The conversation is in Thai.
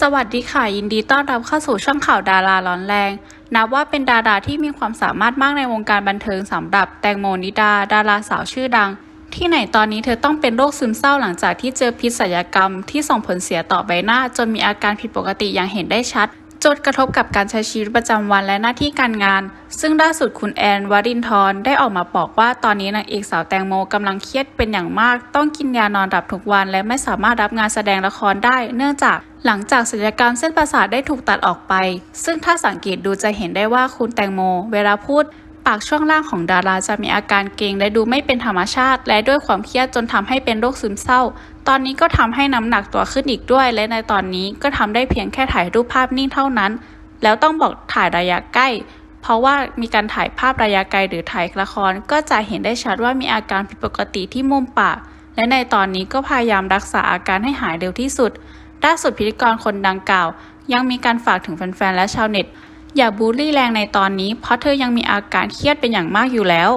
สวัสดีค่ะ ยินดีต้อนรับเข้าสู่ช่องข่าวดาราร้อนแรง นับว่าเป็นดาราที่มีความสามารถมากในวงการบันเทิงสำหรับแตงโมนิดา ดาราสาวชื่อดัง ที่ไหนตอนนี้เธอต้องเป็นโรคซึมเศร้าหลังจากที่เจอพิษศัลยกรรมที่ส่งผลเสียต่อใบหน้า จนมีอาการผิดปกติอย่างเห็นได้ชัด จนกระทบกับการใช้ชีวิตประจำวันและหน้าที่การงาน ซึ่งล่าสุดคุณแอนวรินทร์ได้ออกมาบอกว่าตอนนี้นางเอกสาวแตงโมกำลังเครียดเป็นอย่างมาก ต้องกินยานอนหลับทุกวัน และไม่สามารถรับงานแสดงละครได้ เนื่องจากหลังจากศัลยกรรมเส้นประสาทได้ถูกตัดออกไป ซึ่งถ้าสังเกตดูจะเห็นได้ว่าคุณแตงโม เวลาพูด ปากช่วงล่างของดาราจะมีอาการเกร็งและดูไม่เป็นธรรมชาติ และด้วยความเครียดจนทำให้เป็นโรคซึมเศร้า ตอนนี้ก็ทำให้น้ำหนักตัวขึ้นอีกด้วย และในตอนนี้ก็ทำได้เพียงแค่ถ่ายรูปภาพนิ่งเท่านั้น แล้วต้องบอกถ่ายระยะใกล้ เพราะว่ามีการถ่ายภาพระยะไกลหรือถ่ายละคร ก็จะเห็นได้ชัดว่ามีอาการผิดปกติที่มุมปาก และในตอนนี้ก็พยายามรักษาอาการให้หายเร็วที่สุดล่าสุดพิธีกรคนดังกล่าว ยังมีการฝากถึงแฟนๆและชาวเน็ต อย่าบูลลี่แรงในตอนนี้เพราะเธอยังมีอาการเครียดเป็นอย่างมากอยู่แล้ว